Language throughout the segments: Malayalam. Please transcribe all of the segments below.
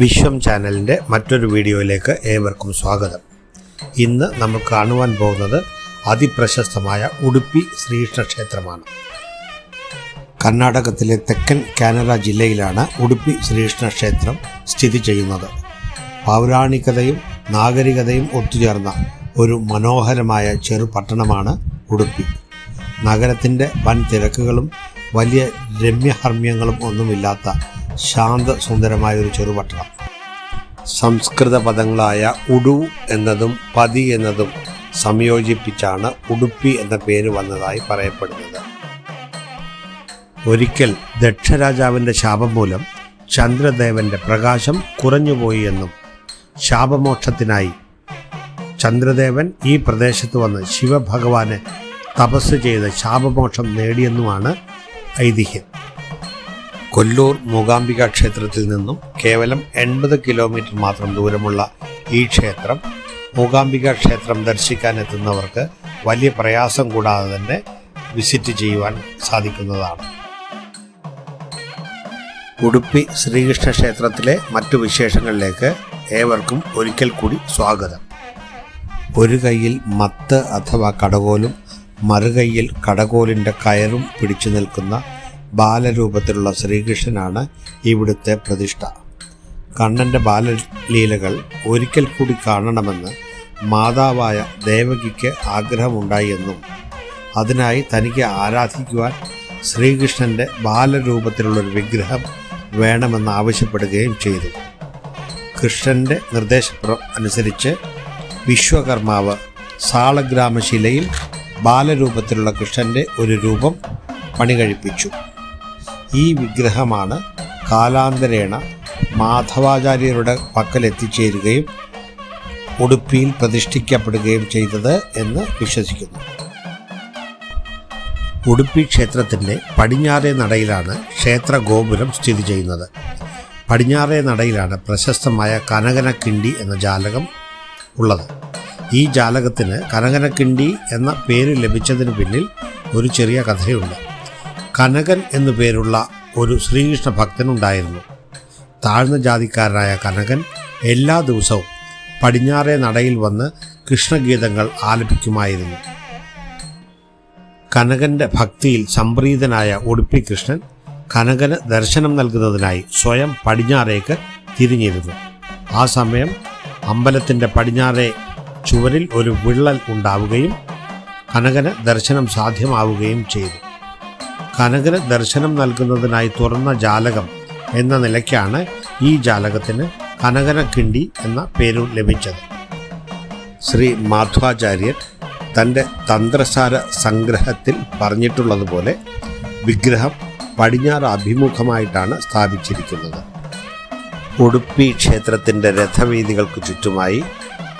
വിശ്വം ചാനലിന്റെ മറ്റൊരു വീഡിയോയിലേക്ക് ഏവർക്കും സ്വാഗതം. ഇന്ന് നമ്മൾ കാണുവാൻ പോകുന്നത് അതിപ്രശസ്തമായ ഉടുപ്പി ശ്രീകൃഷ്ണ ക്ഷേത്രമാണ്. കർണാടകത്തിലെ തെക്കൻ കാനറ ജില്ലയിലാണ് ഉടുപ്പി ശ്രീകൃഷ്ണ ക്ഷേത്രം സ്ഥിതി ചെയ്യുന്നത്. പൗരാണികതയും നാഗരികതയും ഒത്തുചേർന്ന ഒരു മനോഹരമായ ചെറുപട്ടണമാണ് ഉടുപ്പി നഗരത്തിന്റെ വൻ തിരക്കുകളും വലിയ രമ്യഹർമ്മ്യങ്ങളും ഒന്നുമില്ലാത്ത ശാന്ത സുന്ദരമായ ഒരു ചെറുപട്ടണം. സംസ്കൃത പദങ്ങളായ ഉടു എന്നതും പതി എന്നതും സംയോജിപ്പിച്ചാണ് ഉടുപ്പി എന്ന പേര് വന്നതായി പറയപ്പെടുന്നത്. ഒരിക്കൽ ദക്ഷരാജാവിന്റെ ശാപം മൂലം ചന്ദ്രദേവന്റെ പ്രകാശം കുറഞ്ഞുപോയി എന്നും ശാപമോക്ഷത്തിനായി ചന്ദ്രദേവൻ ഈ പ്രദേശത്ത് വന്ന് ശിവഭഗവാനെ തപസ് ചെയ്ത് ശാപമോക്ഷം നേടിയെന്നുമാണ് ഐതിഹ്യം. കൊല്ലൂർ മൂകാംബിക ക്ഷേത്രത്തിൽ നിന്നും കേവലം എൺപത് കിലോമീറ്റർ മാത്രം ദൂരമുള്ള ഈ ക്ഷേത്രം മൂകാംബിക ക്ഷേത്രം ദർശിക്കാൻ എത്തുന്നവർക്ക് വലിയ പ്രയാസം കൂടാതെ തന്നെ വിസിറ്റ് ചെയ്യുവാൻ സാധിക്കുന്നതാണ്. ഉടുപ്പി ശ്രീകൃഷ്ണ ക്ഷേത്രത്തിലെ മറ്റു വിശേഷങ്ങളിലേക്ക് ഏവർക്കും ഒരിക്കൽ കൂടി സ്വാഗതം. ഒരു കൈയിൽ മത്ത് അഥവാ കടകോലും മറുകൈയിൽ കടകോലിന്റെ കയറും പിടിച്ചു നിൽക്കുന്ന ബാലരൂപത്തിലുള്ള ശ്രീകൃഷ്ണനാണ് ഇവിടുത്തെ പ്രതിഷ്ഠ. കണ്ണന്റെ ബാലലീലകൾ ഒരിക്കൽ കൂടി കാണണമെന്ന് മാതാവായ ദേവകിക്ക് ആഗ്രഹമുണ്ടായി എന്നും അതിനായി തനിക്ക് ആരാധിക്കുവാൻ ശ്രീകൃഷ്ണന്റെ ബാലരൂപത്തിലുള്ളൊരു വിഗ്രഹം വേണമെന്ന് ആവശ്യപ്പെടുകയും ചെയ്തു. കൃഷ്ണന്റെ നിർദ്ദേശപ്ര അനുസരിച്ച് വിശ്വകർമാവ് സാളഗ്രാമശിലയിൽ ബാലരൂപത്തിലുള്ള കൃഷ്ണന്റെ ഒരു രൂപം പണികഴിപ്പിച്ചു. ഈ വിഗ്രഹമാണ് കാലാന്തരേണ മാധവാചാര്യരുടെ പക്കൽ എത്തിച്ചേരുകയും ഉടുപ്പിയിൽ പ്രതിഷ്ഠിക്കപ്പെടുകയും ചെയ്തത് എന്ന് വിശ്വസിക്കുന്നു. ഉടുപ്പി ക്ഷേത്രത്തിന്റെ പടിഞ്ഞാറേ നടയിലാണ് ക്ഷേത്ര ഗോപുരം സ്ഥിതി ചെയ്യുന്നത്. പടിഞ്ഞാറേ നടയിലാണ് പ്രശസ്തമായ കനകനക്കിണ്ടി എന്ന ജാലകം ഉള്ളത്. ഈ ജാലകത്തിന് കനകനക്കിണ്ടി എന്ന പേര് ലഭിച്ചതിന് പിന്നിൽ ഒരു ചെറിയ കഥയുണ്ട്. കനകൻ എന്നു പേരുള്ള ഒരു ശ്രീകൃഷ്ണ ഭക്തനുണ്ടായിരുന്നു. താഴ്ന്ന ജാതിക്കാരനായ കനകൻ എല്ലാ ദിവസവും പടിഞ്ഞാറേ നടയിൽ വന്ന് കൃഷ്ണഗീതങ്ങൾ ആലപിക്കുമായിരുന്നു. കനകന്റെ ഭക്തിയിൽ സംപ്രീതനായ ഉടുപ്പി കൃഷ്ണൻ കനകന് ദർശനം നൽകുന്നതിനായി സ്വയം പടിഞ്ഞാറേക്ക് തിരിഞ്ഞിരുന്നു. ആ സമയം അമ്പലത്തിന്റെ പടിഞ്ഞാറേ ചുവരിൽ ഒരു വിള്ളൽ ഉണ്ടാവുകയും കനകന് ദർശനം സാധ്യമാവുകയും ചെയ്തു. കനകന് ദർശനം നൽകുന്നതിനായി തുറന്ന ജാലകം എന്ന നിലയ്ക്കാണ് ഈ ജാലകത്തിന് കനകനക്കിണ്ടി എന്ന പേരു ലഭിച്ചത്. ശ്രീ മാധ്വാചാര്യൻ തന്റെ തന്ത്രസാര സംഗ്രഹത്തിൽ പറഞ്ഞിട്ടുള്ളതുപോലെ വിഗ്രഹം പടിഞ്ഞാറ് അഭിമുഖമായിട്ടാണ് സ്ഥാപിച്ചിരിക്കുന്നത്. ഉടുപ്പി ക്ഷേത്രത്തിന്റെ രഥവീതികൾക്ക് ചുറ്റുമായി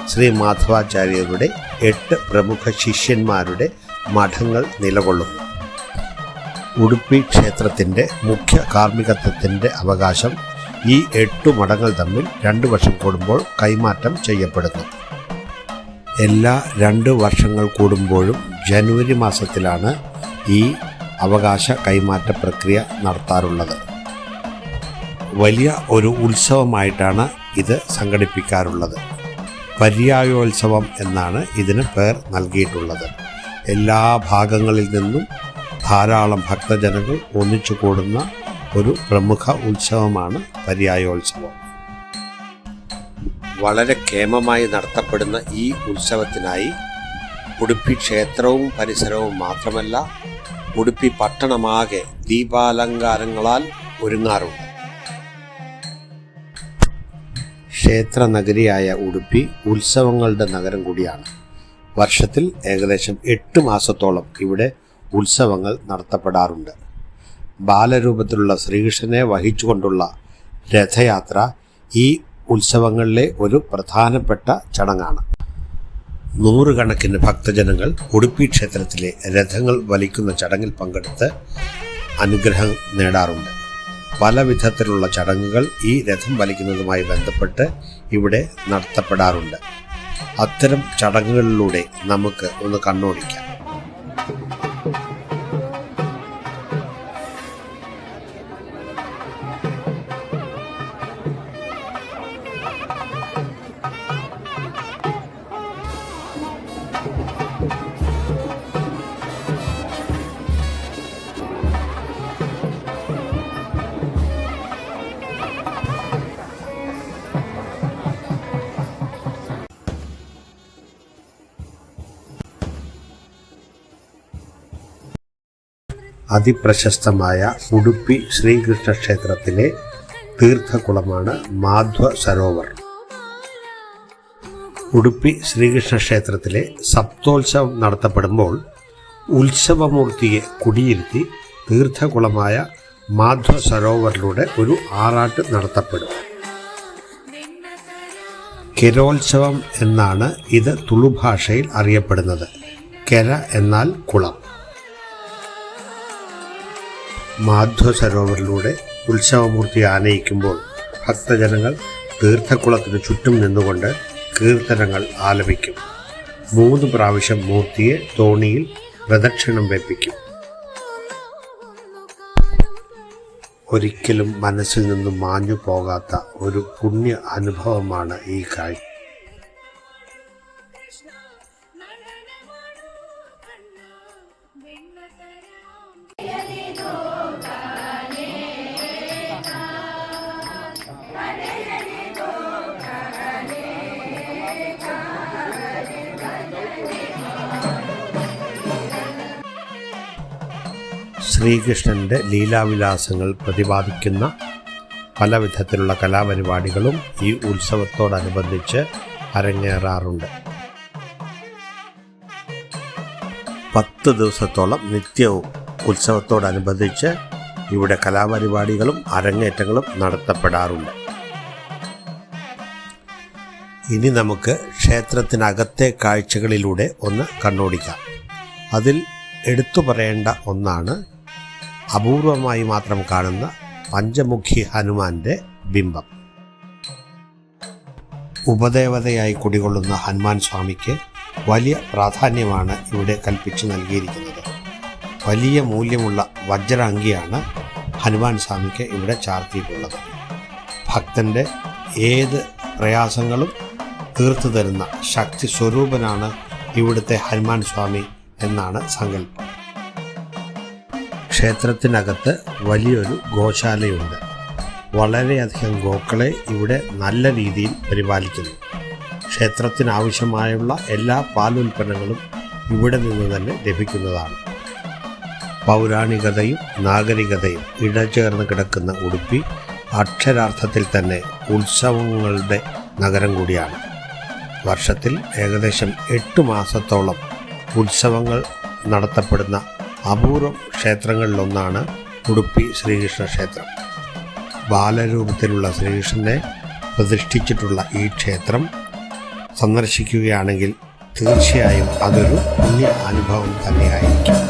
ശ്രീ മാധവാചാര്യരുടെ എട്ട് പ്രമുഖ ശിഷ്യന്മാരുടെ മഠങ്ങൾ നിലകൊള്ളുന്നു. ഉടുപ്പി ക്ഷേത്രത്തിന്റെ മുഖ്യ കാർമ്മികത്വത്തിന്റെ അവകാശം ഈ എട്ടു മഠങ്ങൾ തമ്മിൽ രണ്ടു വർഷം കൂടുമ്പോൾ കൈമാറ്റം ചെയ്യപ്പെടുന്നു. എല്ലാ രണ്ട് വർഷങ്ങൾ കൂടുമ്പോഴും ജനുവരി മാസത്തിലാണ് ഈ അവകാശ കൈമാറ്റ പ്രക്രിയ നടത്താറുള്ളത്. വലിയ ഒരു ഉത്സവമായിട്ടാണ് ഇത് സംഘടിപ്പിക്കാറുള്ളത്. പര്യായോത്സവം എന്നാണ് ഇതിന് പേർ നൽകിയിട്ടുള്ളത്. എല്ലാ ഭാഗങ്ങളിൽ നിന്നും ധാരാളം ഭക്തജനങ്ങൾ ഒന്നിച്ചു കൂടുന്ന ഒരു പ്രമുഖ ഉത്സവമാണ് പര്യായോത്സവം. വളരെ കേമമായി നടത്തപ്പെടുന്ന ഈ ഉത്സവത്തിനായി ഉടുപ്പി ക്ഷേത്രവും പരിസരവും മാത്രമല്ല ഉടുപ്പി പട്ടണമാകെ ദീപാലങ്കാരങ്ങളാൽ ഒരുങ്ങാറുണ്ട്. ക്ഷേത്ര നഗരിയായ ഉടുപ്പി ഉത്സവങ്ങളുടെ നഗരം കൂടിയാണ്. വർഷത്തിൽ ഏകദേശം എട്ട് മാസത്തോളം ഇവിടെ ഉത്സവങ്ങൾ നടത്തപ്പെടാറുണ്ട്. ബാലരൂപത്തിലുള്ള ശ്രീകൃഷ്ണനെ വഹിച്ചുകൊണ്ടുള്ള രഥയാത്ര ഈ ഉത്സവങ്ങളിലെ ഒരു പ്രധാനപ്പെട്ട ചടങ്ങാണ്. നൂറുകണക്കിന് ഭക്തജനങ്ങൾ ഉടുപ്പി ക്ഷേത്രത്തിലെ രഥങ്ങൾ വലിക്കുന്ന ചടങ്ങിൽ പങ്കെടുത്ത് അനുഗ്രഹം നേടാറുണ്ട്. പല വിധത്തിലുള്ള ചടങ്ങുകൾ ഈ രഥം വലിക്കുന്നതുമായി ബന്ധപ്പെട്ട് ഇവിടെ നടത്തപ്പെടാറുണ്ട്. അത്തരം ചടങ്ങുകളിലൂടെ നമുക്ക് ഒന്ന് കണ്ണോടിക്കാം. അതിപ്രശസ്തമായ ഉടുപ്പി ശ്രീകൃഷ്ണ ക്ഷേത്രത്തിലെ തീർത്ഥകുളമാണ് മാധ്വ സരോവർ ഉടുപ്പി ശ്രീകൃഷ്ണ ക്ഷേത്രത്തിലെ സപ്തോത്സവം നടത്തപ്പെടുമ്പോൾ ഉത്സവമൂർത്തിയെ കുടിയിരുത്തി തീർത്ഥകുളമായ മാധ്വ സരോവറിലൂടെ ഒരു ആറാട്ട് നടത്തപ്പെടും. കെരോത്സവം എന്നാണ് ഇത് തുളു ഭാഷയിൽ അറിയപ്പെടുന്നത്. കെര എന്നാൽ കുളം. മാധ്വ സരോവറിലൂടെ ഉത്സവമൂർത്തി ആനയിക്കുമ്പോൾ ഭക്തജനങ്ങൾ തീർത്ഥക്കുളത്തിന് ചുറ്റും നിന്നുകൊണ്ട് കീർത്തനങ്ങൾ ആലപിക്കും. മൂന്ന് പ്രാവശ്യം മൂർത്തിയെ തോണിയിൽ പ്രദക്ഷിണം വെപ്പിക്കും. ഒരിക്കലും മനസ്സിൽ നിന്നും മാഞ്ഞു പോകാത്ത ഒരു പുണ്യ അനുഭവമാണ് ഈ കാഴ്ച. ശ്രീകൃഷ്ണന്റെ ലീലാവിലാസങ്ങൾ പ്രതിപാദിക്കുന്ന പല വിധത്തിലുള്ള കലാപരിപാടികളും ഈ ഉത്സവത്തോടനുബന്ധിച്ച് അരങ്ങേറാറുണ്ട്. പത്ത് ദിവസത്തോളം നിത്യവും ഉത്സവത്തോടനുബന്ധിച്ച് ഇവിടെ കലാപരിപാടികളും അരങ്ങേറ്റങ്ങളും നടത്തപ്പെടാറുണ്ട്. ഇനി നമുക്ക് ക്ഷേത്രത്തിനകത്തെ കാഴ്ചകളിലൂടെ ഒന്ന് കണ്ണോടിക്കാം. അതിൽ എടുത്തു പറയേണ്ട ഒന്നാണ് അപൂർവമായി മാത്രം കാണുന്ന പഞ്ചമുഖി ഹനുമാന്റെ ബിംബം. ഉപദേവതയായി കുടികൊള്ളുന്ന ഹനുമാൻ സ്വാമിക്ക് വലിയ പ്രാധാന്യമാണ് ഇവിടെ കൽപ്പിച്ചു നൽകിയിരിക്കുന്നത്. വലിയ മൂല്യമുള്ള വജ്ര അങ്കിയാണ് ഹനുമാൻ സ്വാമിക്ക് ഇവിടെ ചാർത്തിയിട്ടുള്ളത്. ഭക്തന്റെ ഏത് പ്രയാസങ്ങളും തീർത്തു തരുന്ന ശക്തി സ്വരൂപനാണ് ഇവിടുത്തെ ഹനുമാൻ സ്വാമി എന്നാണ് സങ്കല്പം. ക്ഷേത്രത്തിനകത്ത് വലിയൊരു ഗോശാലയുണ്ട്. വളരെയധികം ഗോക്കളെ ഇവിടെ നല്ല രീതിയിൽ പരിപാലിക്കുന്നു. ക്ഷേത്രത്തിനാവശ്യമായുള്ള എല്ലാ പാൽ ഉൽപ്പന്നങ്ങളും ഇവിടെ നിന്ന് തന്നെ ലഭിക്കുന്നതാണ്. പൗരാണികതയും നാഗരികതയും ഇടചേർന്ന് കിടക്കുന്ന ഉടുപ്പി അക്ഷരാർത്ഥത്തിൽ തന്നെ ഉത്സവങ്ങളുടെ നഗരം കൂടിയാണ്. വർഷത്തിൽ ഏകദേശം എട്ട് മാസത്തോളം ഉത്സവങ്ങൾ നടത്തപ്പെടുന്ന അപൂർവം ക്ഷേത്രങ്ങളിലൊന്നാണ് ഉടുപ്പി ശ്രീകൃഷ്ണ ക്ഷേത്രം. ബാലരൂപത്തിലുള്ള ശ്രീകൃഷ്ണനെ പ്രതിഷ്ഠിച്ചിട്ടുള്ള ഈ ക്ഷേത്രം സന്ദർശിക്കുകയാണെങ്കിൽ തീർച്ചയായും അതൊരു പുണ്യ അനുഭവം തന്നെയായിരിക്കും.